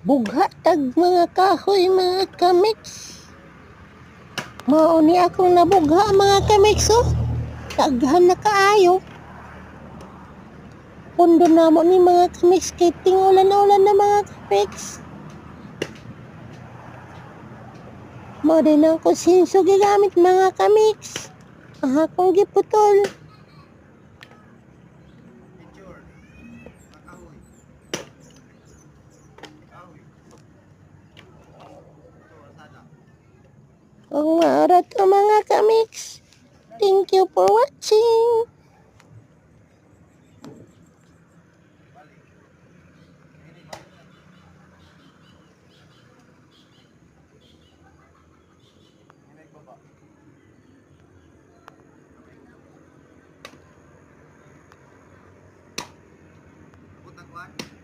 bugha tag mga kahoy mga kamix. Mao ni akong nabugha mga kamix oh. Daghan na kaayo. Pundo na mo ni mga kamix kay tingulan na ulan na mga kamix. Mao din ang kusinso gigamit mga kamix. Ang akong giputol. Ang maara to mga kamix. Thank you for watching. Balik.